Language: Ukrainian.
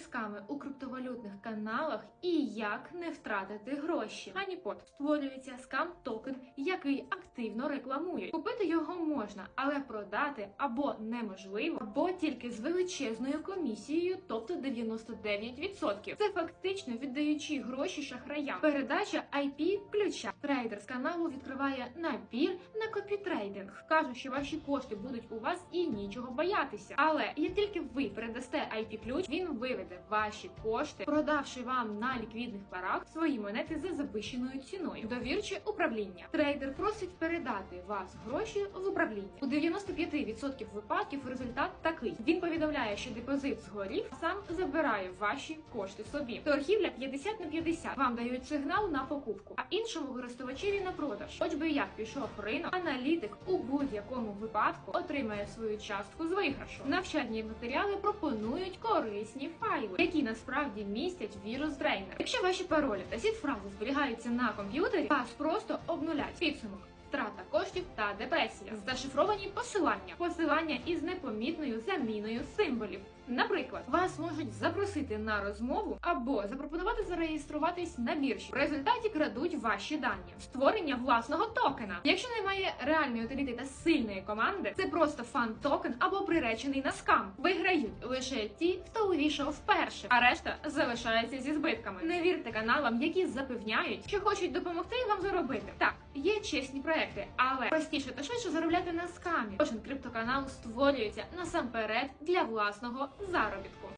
сками у криптовалютних каналах і як не втратити гроші. Honeypot створюється скам токен, який активно рекламують. Купити його можна, але продати або неможливо, або тільки з величезною комісією, тобто 99%. Це фактично віддаючи гроші шахраям. Передача IP ключа. Трейдер з каналу відкриває набір на копітрейдинг. Каже, що ваші кошти будуть у вас і нічого боятися. Але як тільки ви передасте IP ключ, він виведе ваші кошти, продавши вам на ліквідних парах свої монети за завищеною ціною. Довірче управління. Трейдер просить передати вас гроші в управління. У 95% випадків результат такий: він повідомляє, що депозит згорів, сам забирає ваші кошти собі. Торгівля 50 на 50. Вам дають сигнал на покупку, а іншому користувачеві на продаж. Хоч би як пішов ринок, аналітик у будь-якому випадку отримає свою частку з виграшу. Навчальні матеріали пропонують корисні файли, які насправді містять вірус дрейнер. Якщо ваші паролі та сід-фрази зберігаються на комп'ютері, вас просто обнулять підсумок. Втрата коштів та депресія, зашифровані посилання, посилання із непомітною заміною символів. Наприклад, вас можуть запросити на розмову або запропонувати зареєструватись на біржі. В результаті крадуть ваші дані, створення власного токена. Якщо немає реальної утиліти та сильної команди, це просто фан токен або приречений на скам. Виграють лише ті, увійшов вперше, а решта залишається зі збитками. Не вірте каналам, які запевняють, що хочуть допомогти вам заробити. Так, є чесні проекти, але простіше та швидше заробляти на скамі. Кожен криптоканал створюється насамперед для власного заробітку.